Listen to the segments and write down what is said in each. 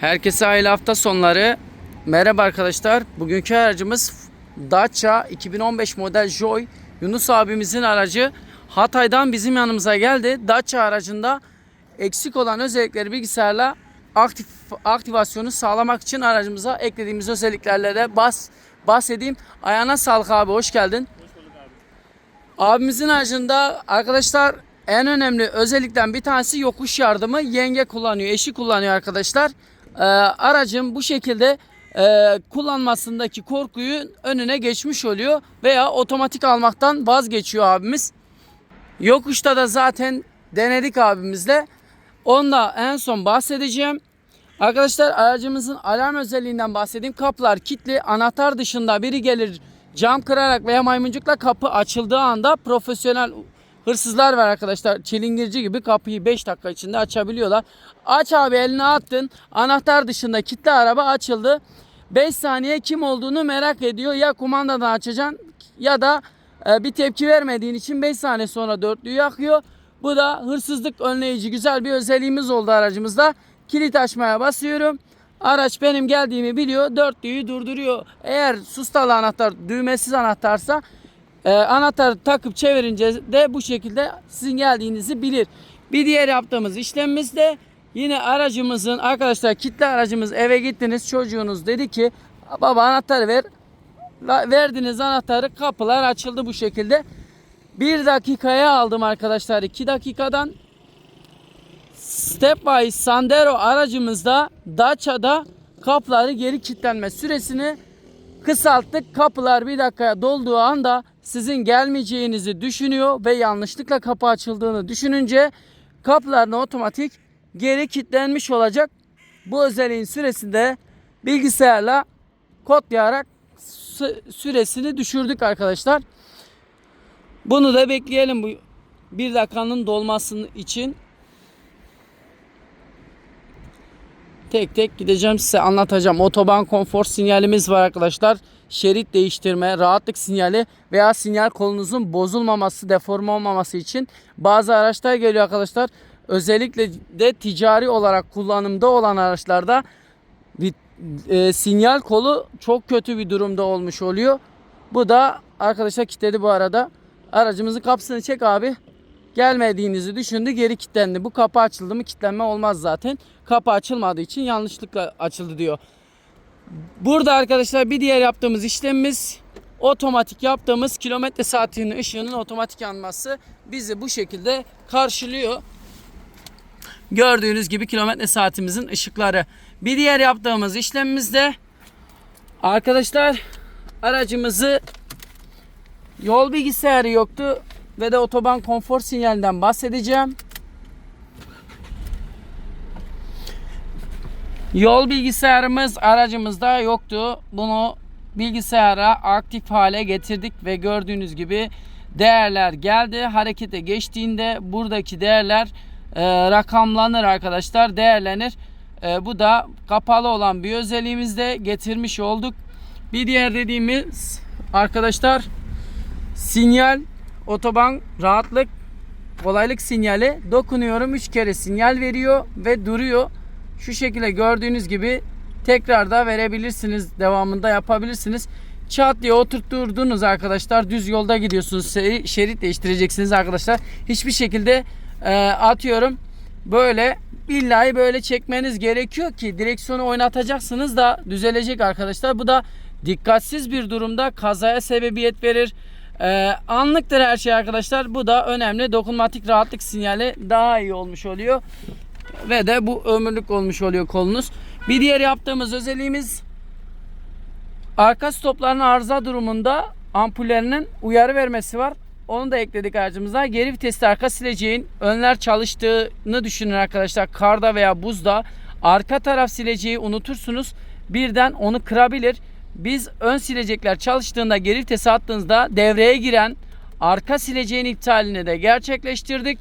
Herkese hayırlı hafta sonları. Merhaba arkadaşlar. Bugünkü aracımız Dacia 2015 model Joy. Yunus abimizin aracı Hatay'dan bizim yanımıza geldi. Dacia aracında eksik olan özellikleri bilgisayarla aktif aktivasyonu sağlamak için aracımıza eklediğimiz özelliklerle de bas bahsedeyim. Ayağına sağlık abi hoş geldin. Abimizin aracında arkadaşlar en önemli özellikten bir tanesi yokuş yardımı. Yenge kullanıyor, eşi kullanıyor arkadaşlar. Ee, aracın bu şekilde e, kullanmasındaki korkuyu önüne geçmiş oluyor veya otomatik almaktan vazgeçiyor abimiz. Yokuşta da zaten denedik abimizle. Onda en son bahsedeceğim. Arkadaşlar aracımızın alarm özelliğinden bahsedeyim. Kapılar kilitli. Anahtar dışında biri gelir cam kırarak veya maymuncukla kapı açıldığı anda profesyonel hırsızlar var arkadaşlar. Çilingirci gibi kapıyı 5 dakika içinde açabiliyorlar. Aç abi eline attın. Anahtar dışında kilitli araba açıldı. 5 saniye kim olduğunu merak ediyor. Ya kumandadan açacaksın ya da e, bir tepki vermediğin için 5 saniye sonra dörtlüyü yakıyor. Bu da hırsızlık önleyici güzel bir özelliğimiz oldu aracımızda. Kilit açmaya basıyorum. Araç benim geldiğimi biliyor. Dörtlüyü durduruyor. Eğer sustalı anahtar düğmesiz anahtarsa e, anahtarı takıp çevirince de bu şekilde sizin geldiğinizi bilir. Bir diğer yaptığımız işlemimiz de yine aracımızın arkadaşlar kitle aracımız eve gittiniz çocuğunuz dedi ki baba anahtarı ver. Verdiğiniz anahtarı kapılar açıldı bu şekilde. Bir dakikaya aldım arkadaşlar. 2 dakikadan Stepwise Sandero aracımızda Dacia'da kapıları geri kilitlenme süresini kısalttık. Kapılar bir dakikaya dolduğu anda sizin gelmeyeceğinizi düşünüyor ve yanlışlıkla kapı açıldığını düşününce kapıların otomatik geri kilitlenmiş olacak. Bu özelliğin süresinde bilgisayarla kodlayarak sü- süresini düşürdük arkadaşlar. Bunu da bekleyelim bu bir dakikanın dolmasının için. Tek tek gideceğim size anlatacağım. Otoban konfor sinyalimiz var arkadaşlar. Şerit değiştirme, rahatlık sinyali veya sinyal kolunuzun bozulmaması, deforme olmaması için bazı araçlar geliyor arkadaşlar. Özellikle de ticari olarak kullanımda olan araçlarda bir, e, sinyal kolu çok kötü bir durumda olmuş oluyor. Bu da arkadaşlar kilitledi bu arada. Aracımızın kapısını çek abi. Gelmediğinizi düşündü geri kilitlendi. Bu kapı açıldı mı kilitlenme olmaz zaten. Kapı açılmadığı için yanlışlıkla açıldı diyor. Burada arkadaşlar bir diğer yaptığımız işlemimiz otomatik yaptığımız kilometre saatinin ışığının otomatik yanması bizi bu şekilde karşılıyor. Gördüğünüz gibi kilometre saatimizin ışıkları. Bir diğer yaptığımız işlemimizde arkadaşlar aracımızı yol bilgisayarı yoktu ve de otoban konfor sinyalinden bahsedeceğim. Yol bilgisayarımız aracımızda yoktu. Bunu bilgisayara aktif hale getirdik ve gördüğünüz gibi değerler geldi. Harekete geçtiğinde buradaki değerler e, rakamlanır arkadaşlar. Değerlenir. E, bu da kapalı olan bir özelliğimizde getirmiş olduk. Bir diğer dediğimiz arkadaşlar sinyal otoban rahatlık kolaylık sinyali dokunuyorum 3 kere sinyal veriyor ve duruyor. Şu şekilde gördüğünüz gibi tekrar da verebilirsiniz. Devamında yapabilirsiniz. Çat diye oturtturdunuz arkadaşlar. Düz yolda gidiyorsunuz. Şerit değiştireceksiniz arkadaşlar. Hiçbir şekilde e, atıyorum böyle billahi böyle çekmeniz gerekiyor ki direksiyonu oynatacaksınız da düzelecek arkadaşlar. Bu da dikkatsiz bir durumda kazaya sebebiyet verir. Ee, anlıktır her şey arkadaşlar. Bu da önemli. Dokunmatik rahatlık sinyali daha iyi olmuş oluyor. Ve de bu ömürlük olmuş oluyor kolunuz. Bir diğer yaptığımız özelliğimiz arka stopların arıza durumunda ampullerinin uyarı vermesi var. Onu da ekledik aracımıza. Geri vitesli arka sileceğin önler çalıştığını düşünün arkadaşlar. Karda veya buzda arka taraf sileceği unutursunuz. Birden onu kırabilir. Biz ön silecekler çalıştığında geri vitesi attığınızda devreye giren arka sileceğin iptalini de gerçekleştirdik.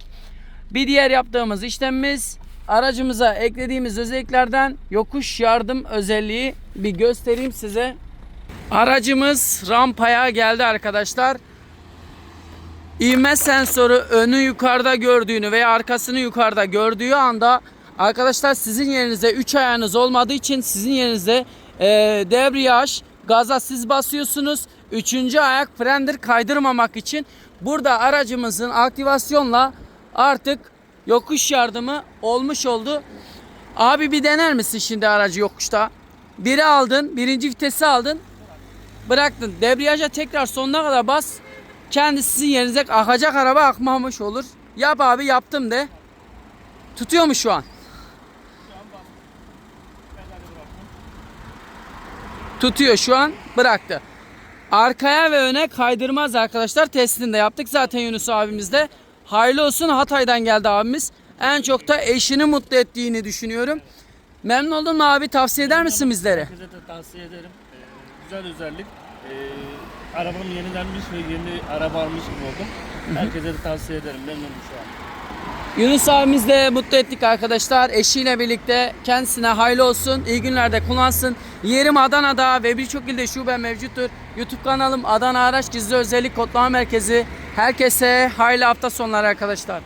Bir diğer yaptığımız işlemimiz aracımıza eklediğimiz özelliklerden yokuş yardım özelliği bir göstereyim size. Aracımız rampaya geldi arkadaşlar. İvme sensörü önü yukarıda gördüğünü veya arkasını yukarıda gördüğü anda Arkadaşlar sizin yerinize 3 ayağınız olmadığı için sizin yerinize e, debriyaj, gaza siz basıyorsunuz. Üçüncü ayak frendir kaydırmamak için. Burada aracımızın aktivasyonla artık yokuş yardımı olmuş oldu. Abi bir dener misin şimdi aracı yokuşta? Biri aldın, birinci vitesi aldın. Bıraktın. Debriyaja tekrar sonuna kadar bas. Kendisi sizin yerinize akacak araba akmamış olur. Yap abi yaptım de. Tutuyor mu şu an? Tutuyor şu an bıraktı. Arkaya ve öne kaydırmaz arkadaşlar. Testini de yaptık zaten Yunus abimiz de. Hayırlı olsun Hatay'dan geldi abimiz. En çok da eşini mutlu ettiğini düşünüyorum. Memnun oldun mu abi? Tavsiye eder misin bizlere? Herkese de tavsiye ederim. Ee, güzel özellik. Ee, arabam yenilenmiş ve yeni araba almış gibi oldum. Herkese de tavsiye ederim. Memnunum şu an. Yunus abimiz de mutlu ettik arkadaşlar. Eşiyle birlikte kendisine hayırlı olsun. İyi günlerde kullansın. Yerim Adana'da ve birçok ilde şube mevcuttur. YouTube kanalım Adana Araç Gizli Özellik Kodlama Merkezi. Herkese hayırlı hafta sonları arkadaşlar.